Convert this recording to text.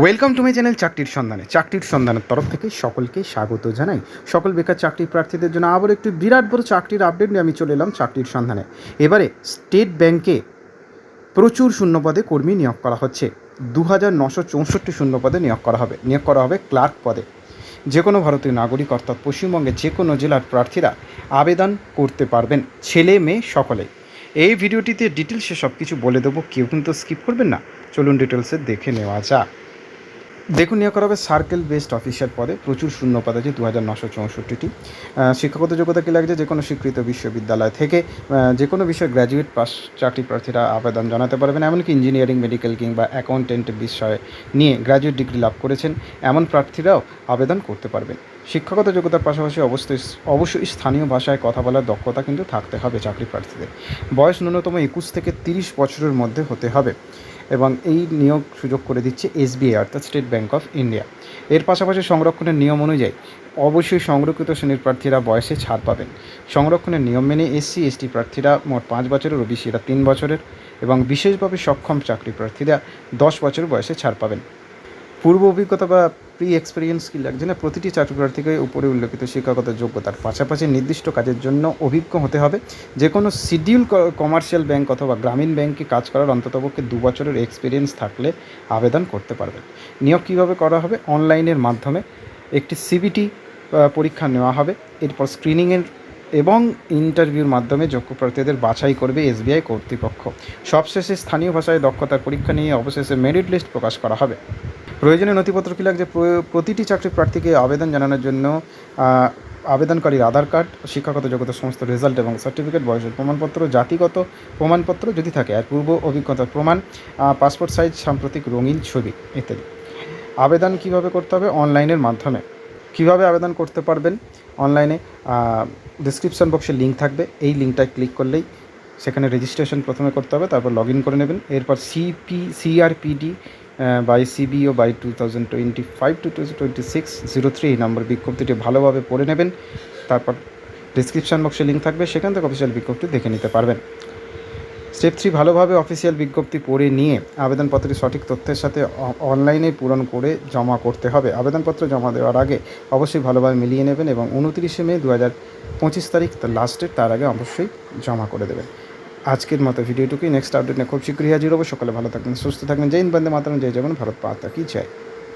Welcome to my channel চাকরির সন্ধানে চাকরির সন্ধানের তরফ থেকে সকলকে স্বাগত জানাই। সকল বেকার চাকরি প্রার্থীদের জন্য আবার একটি বিরাট বড় চাকরির আপডেট নিয়ে আমি চলে এলাম চাকরির সন্ধানে এবারে স্টেট ব্যাংকে প্রচুর শূন্যপদে কর্মী নিয়োগ করা হচ্ছে। দু হাজার নশো চৌষট্টি শূন্যপদে নিয়োগ করা হবে। নিয়োগ করা হবে ক্লার্ক পদে। যে কোনো ভারতীয় নাগরিক অর্থাৎ পশ্চিমবঙ্গের যে কোনো জেলার প্রার্থীরা আবেদন করতে পারবেন, ছেলে, মেয়ে সকলেই এই ভিডিওটিতে ডিটেলসে সব কিছু বলে দেবো। কেউ কিন্তু স্কিপ করবেন না। চলুন ডিটেলসে দেখে নেওয়া যাক। দেখুন, নিয়োগ করা হবে সার্কেল বেসড অফিসার পদে। প্রচুর শূন্য পদ আছে দু হাজার নশো চৌষট্টিটি। শিক্ষাগত যোগ্যতা কী লাগছে? যে কোনো স্বীকৃত বিশ্ববিদ্যালয় থেকে যে কোনো বিষয়ে গ্র্যাজুয়েট পাস চাকরি প্রার্থীরা আবেদন জানাতে পারবেন। এমনকি ইঞ্জিনিয়ারিং মেডিকেল কিংবা অ্যাকাউন্টেন্ট বিষয়ে নিয়ে গ্র্যাজুয়েট ডিগ্রি লাভ করেছেন, এমন প্রার্থীরাও আবেদন করতে পারবেন। শিক্ষাগত যোগ্যতার পাশাপাশি অবশ্যই অবশ্যই স্থানীয় ভাষায় কথা বলার দক্ষতা কিন্তু থাকতে হবে চাকরি প্রার্থীদের। বয়স ন্যূনতম একুশ থেকে তিরিশ বছরের মধ্যে হতে হবে। এবং এই নিয়োগ সুযোগ করে দিচ্ছে এসবিআই, অর্থাৎ স্টেট ব্যাঙ্ক অফ ইন্ডিয়া এর পাশাপাশি সংরক্ষণের নিয়ম অনুযায়ী অবশ্যই সংরক্ষিত শ্রেণির প্রার্থীরা বয়সে ছাড় পাবেন। সংরক্ষণের নিয়ম মেনে এসসি, এসটি প্রার্থীরা মোট পাঁচ বছরের ওবিসিরা তিন বছরের এবং বিশেষভাবে সক্ষম চাকরি প্রার্থীরা দশ বছর বয়সে ছাড় পাবেন। পূর্ব অভিজ্ঞতা বা প্রি এক্সপিরিয়েন্স কি লাগছে না? প্রতিটি চাকরি প্রার্থীকে উপরে উল্লেখিত শিক্ষাগত যোগ্যতার পাশাপাশি নির্দিষ্ট কাজের জন্য অভিজ্ঞ হতে হবে। যে কোনো শিডিউল কমার্শিয়াল ব্যাংক অথবা গ্রামীণ ব্যাংকে কাজ করার অন্ততপক্ষে দু বছরের এক্সপিরিয়েন্স থাকলে আবেদন করতে পারবেন। নিয়োগ কীভাবে করা হবে? অনলাইনের মাধ্যমে একটি সিবিটি পরীক্ষা নেওয়া হবে। এরপর স্ক্রিনিংয়ের এবং ইন্টারভিউর মাধ্যমে যোগ্য প্রার্থীদের বাছাই করবে এসবিআই কর্তৃপক্ষ। সবশেষে স্থানীয় ভাষায় দক্ষতার পরীক্ষা নিয়ে অবশেষে মেরিট লিস্ট প্রকাশ করা হবে। প্রয়োজনীয় নথিপত্র কী লাগছে? প্রতিটি চাকরি প্রার্থীকে আবেদন জানানোর জন্য আবেদনকারীর আধার কার্ড, শিক্ষাগত যোগ্যতার সমস্ত রেজাল্ট এবং সার্টিফিকেট, বয়সের প্রমাণপত্র, জাতিগত প্রমাণপত্র যদি থাকে আর পূর্ব অভিজ্ঞতার প্রমাণ পাসপোর্ট সাইজ, সাম্প্রতিক রঙিন ছবি ইত্যাদি। আবেদন কীভাবে করতে হবে? অনলাইনের মাধ্যমে। কীভাবে আবেদন করতে পারবেন? অনলাইনে ডিসক্রিপশন বক্সে লিঙ্ক থাকবে। এই লিঙ্কটায় ক্লিক করলেই সেখানে রেজিস্ট্রেশন প্রথমে করতে হবে, তারপর লগ ইন করে নেবেন। এরপর CP CRPD by CBO by two thousand twenty five two twenty six zero three এই নম্বর বিজ্ঞপ্তিটি ভালোভাবে পড়ে নেবেন। তারপর ডিসক্রিপশন বক্সে লিঙ্ক থাকবে, সেখান থেকে অফিসিয়াল বিজ্ঞপ্তি দেখে নিতে পারবেন। স্টেপ থ্রি ভালোভাবে অফিসিয়াল বিজ্ঞপ্তি পড়ে নিয়ে আবেদনপত্রটি সঠিক তথ্যের সাথে অনলাইনে পূরণ করে জমা করতে হবে। আবেদনপত্র জমা দেওয়ার আগে অবশ্যই ভালোভাবে মিলিয়ে নেবেন এবং উনতিরিশে মে দু হাজার পঁচিশ তারিখ লাস্টের তার আগে অবশ্যই জমা করে দেবেন। আজকের মতো ভিডিওটুকুই। নেক্সট আপডেট নিয়ে খুব শীঘ্রই হাজির হব। সকালে ভালো থাকবেন, সুস্থ থাকবেন। জয় হিন্দ, বন্দে মাতারাম, জয় জগন ভারত পাতা কি চাই